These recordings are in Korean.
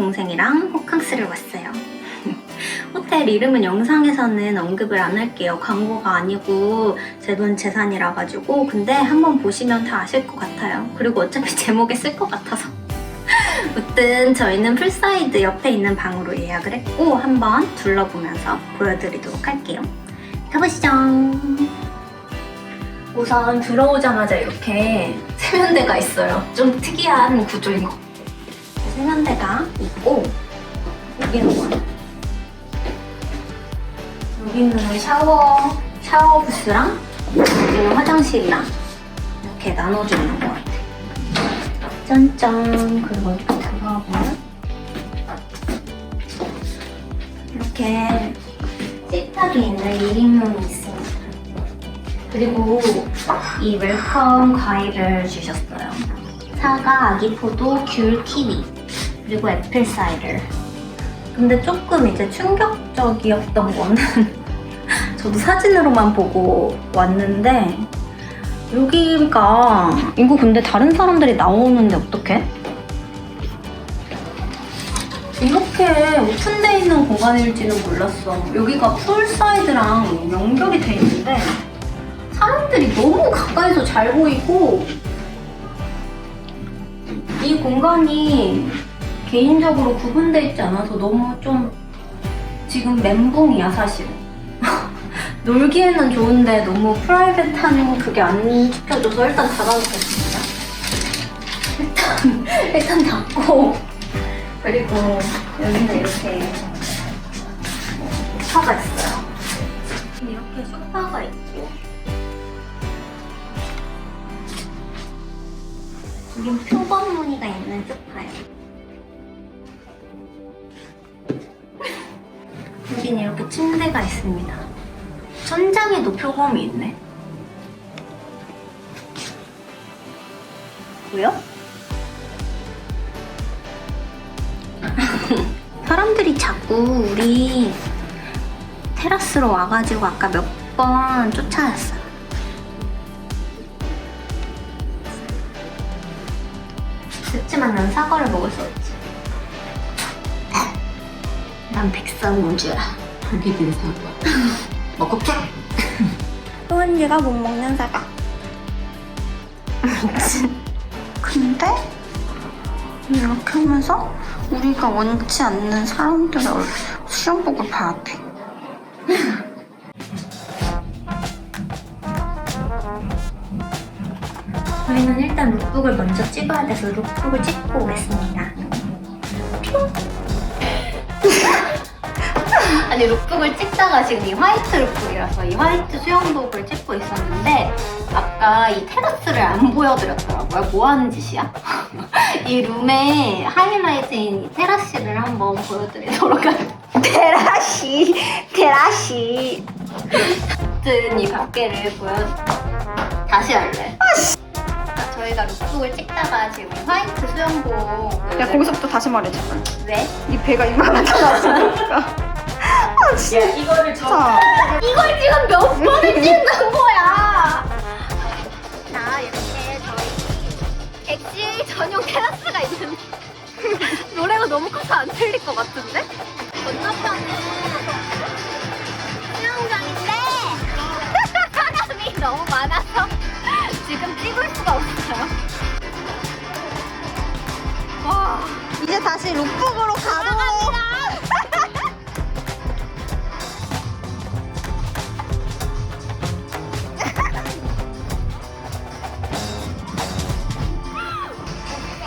동생이랑 호캉스를 왔어요. 호텔 이름은 영상에서는 언급을 안 할게요. 광고가 아니고 제 돈 재산이라 가지고 근데 한번 보시면 다 아실 것 같아요. 그리고 어차피 제목에 쓸 것 같아서. 무튼 저희는 풀사이드 옆에 있는 방으로 예약을 했고 한번 둘러보면서 보여드리도록 할게요. 가보시죠. 우선 들어오자마자 이렇게 세면대가 있어요. 좀 특이한 구조인 것 같아요. 세면대가 있고 여기는 뭐야? 여기는 샤워, 샤워 부스랑 여기는 화장실이랑 이렇게 나눠져 있는 것 같아요. 짠짠. 그리고 이렇게 들어가 보면 이렇게 식탁이 있는 1인용이 있습니다. 그리고 이 웰컴 과일을 주셨어요. 사과, 아기포도, 귤, 키위, 그리고 애플 사이더. 근데 조금 이제 충격적이었던 거는 저도 사진으로만 보고 왔는데 여기가 이거 근데 다른 사람들이 나오는데 어떡해? 이렇게 오픈되어 있는 공간일지는 몰랐어. 여기가 풀사이드랑 연결이 돼 있는데 사람들이 너무 가까이서 잘 보이고 이 공간이 개인적으로 구분되어 있지 않아서 너무 좀 지금 멘붕이야 사실은. 놀기에는 좋은데 너무 프라이빗한 그게 안 지켜져서 일단 닫아놓겠습니다. 일단 일단 닫고 그리고 여기는 이렇게 소파가 있어요. 이렇게 소파가 있고 여긴 표범 무늬가 있는 소파예요. 여긴 이렇게 침대가 있습니다. 천장에도 표범이 있네. 보여? 사람들이 자꾸 우리 테라스로 와가지고 아까 몇 번 쫓아냈어. 그렇지만 난 사과를 먹을 수 없지. 난 백설공주라. 하게 된 사과. 먹어봐. 소은이가 못 먹는 사과. 근데 이렇게 하면서 우리가 원치 않는 사람들의 얼- 수영복을 봐야 돼. 저희는 일단 룩북을 먼저 찍어야 돼서 룩북을 찍고 오겠습니다. 아니 룩북을 찍다가 지금 이 화이트 룩북이라서 이 화이트 수영복을 찍고 있었는데 아까 이 테라스를 안 보여드렸더라고요. 뭐 하는 짓이야? 이 룸의 하이라이트인 이 테라스를 한번 보여드리도록 할게요. 테라시, 테라시. 아무튼 이 밖에를 보여. 다시 할래. 아, 저희가 룩북을 찍다가 지금 이 화이트 수영복을 야 거기서부터 다시 말해줘. 왜? 네 배가 이만하잖아. 아 진짜. 이거를 저 이걸 지금 몇 번을 찍는 거야? 자, 이렇게 저희 객실 전용 테라스가 있는데 노래가 너무 커서 안 들릴 것 같은데? 건너편은 수영장인데 사람이 너무 많아서 지금 찍을 수가 없어요. 와, 이제 다시 룩북으로 가도.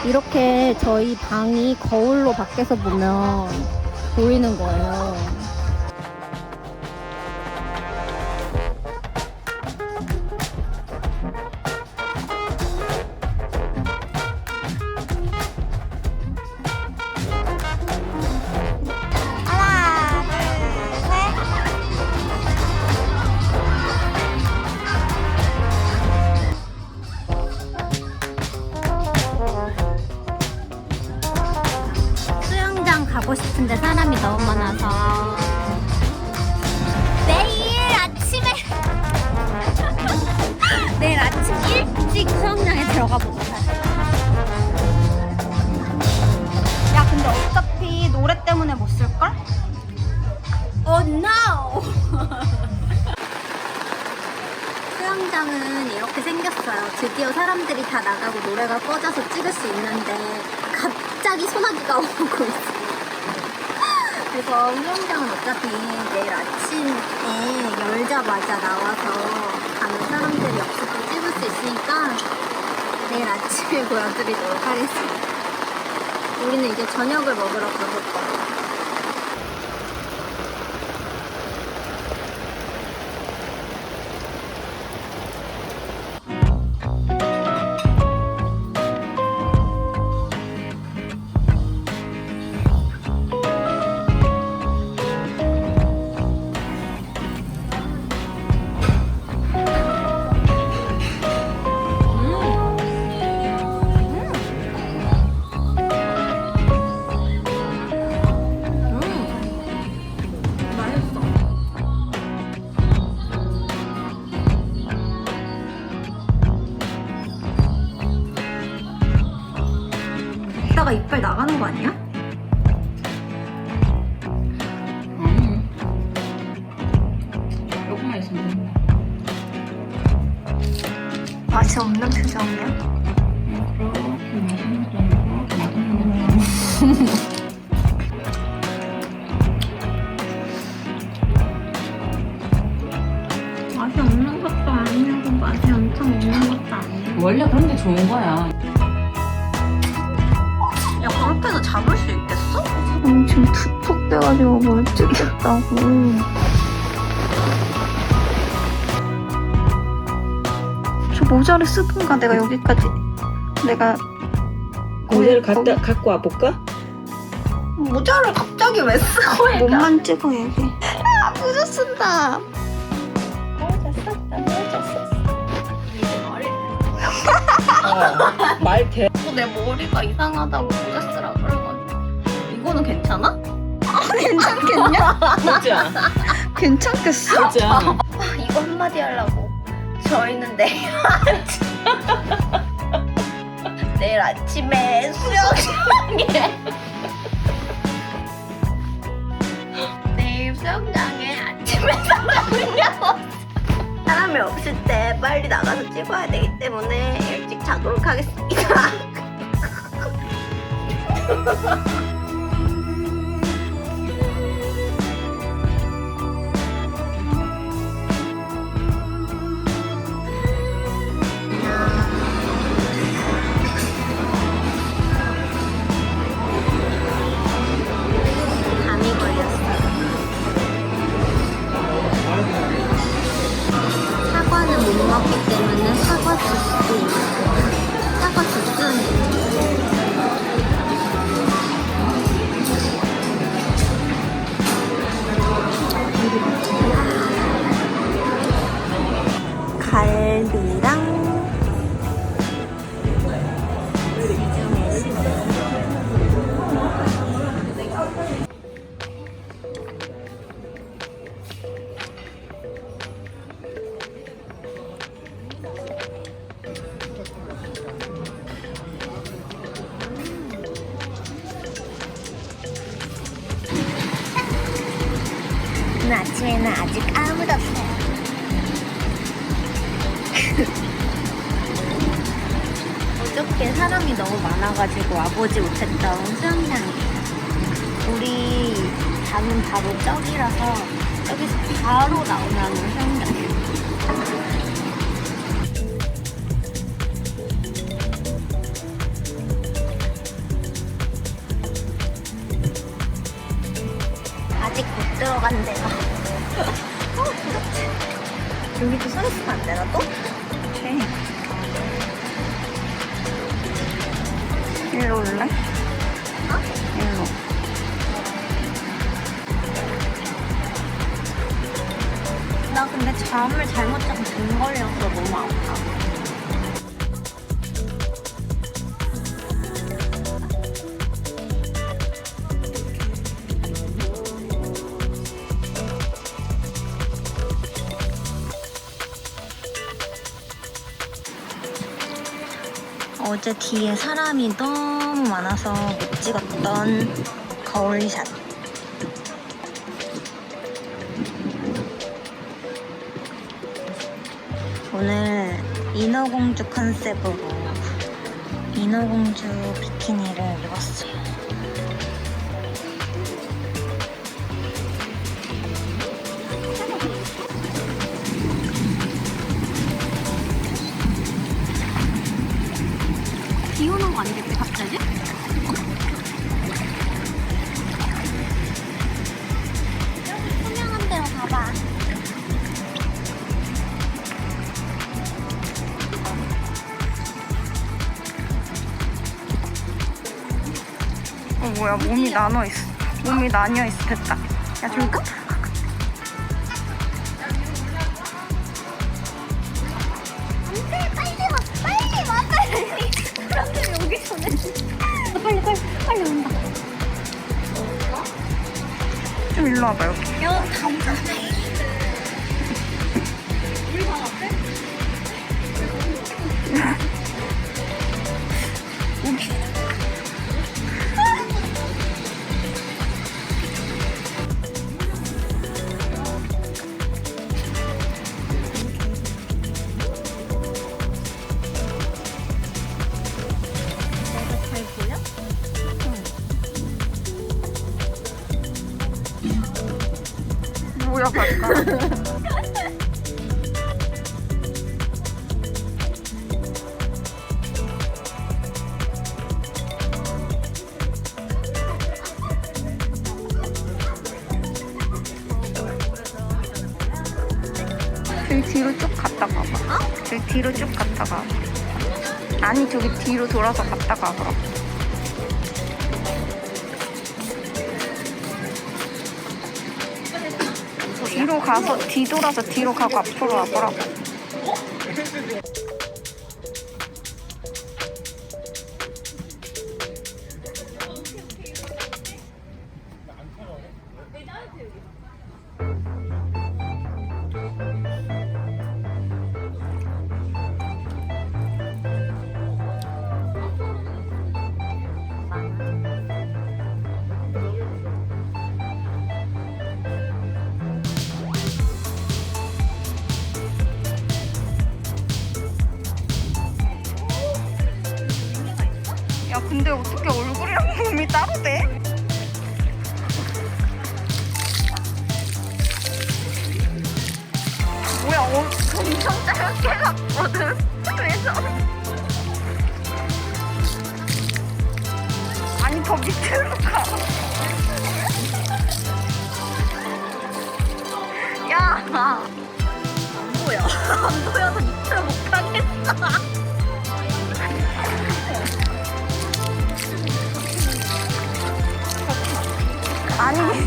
이렇게 저희 방이 거울로 밖에서 보면 보이는 거예요. 일찍 수영장에 들어가 보자. 야 근데 어차피 노래 때문에 못 쓸걸? Oh no! 수영장은 이렇게 생겼어요. 드디어 사람들이 다 나가고 노래가 꺼져서 찍을 수 있는데 갑자기 소나기가 오고 있어. 그래서 수영장은 어차피 내일 아침에 열자마자 나와서 가면 사람들이 때 찍을 수 있으니까 내일 아침에 보여드리도록 하겠습니다. 우리는 이제 저녁을 먹으러 가볼 거예요. 거 아니야? 조금만 있으면 된다. 맛이 없는 표정이야? 맛이 없는 것도 아니고 맛이 엄청 있는 것도 아니고 원래 그런 게 좋은 거야. 잡을 수 있겠어? 음, 지금 두턱 돼가지고 뭘 찍겠다고 저 모자를 쓰든가 내가 여기까지 내가 모자를 갖다 갖고 와 볼까? 모자를 갑자기 왜 써? 몸만 찍어 얘기 아 모자 쓴다 말 돼. 내 머리가 이상하다고 모자 쓰라 그러거든 이거는 괜찮아? 괜찮겠냐? 보자. 괜찮겠어? 보자. 이거 한마디 하려고 저희는 내일 아침 내일 아침에 수영장에 내일 수영장에 아침에 사람이 없어 사람이 없을 때 빨리 나가서 찍어야 되기 때문에 일찍 자도록 하겠습니다 사과는 못 먹기 때문에 오늘 아침에는 아직 아무도 없어요. 어저께 사람이 너무 많아가지고 와보지 못했던 수영장이에요. 우리 잠은 바로 저기라서 여기서 바로 나오는 수영장이에요. 아직 못 들어간 데가. 여기도 서 있으면 안 되나 또? 오케이. 일로 올래? 어? 일로. 나 근데 잠을 잘못 자서 등 걸려서 너무 아파. 어제 뒤에 사람이 너무 많아서 못 찍었던 거울샷. 오늘 인어공주 컨셉으로 인어공주 뭐야 몸이 나눠 있어. 몸이 나뉘어 있어 됐다. 야 줄까? 빨리 와 빨리 와 빨리 사람들이 오기 전에 빨리 빨리 빨리 온다 좀 일로 와봐 여 뭐야 갈까? 뒤로 쭉 갔다 가 봐. 저기 뒤로 쭉 갔다 가. 아니 저기 뒤로 돌아서 갔다 가 봐. 뒤로 가서 뒤돌아서 뒤로 가고 앞으로 와보라고. 따로 돼? 뭐야 어, 엄청 짧게 갔거든 그래서 아니 더 밑으로 가 야, 안 보여. 안 보여 아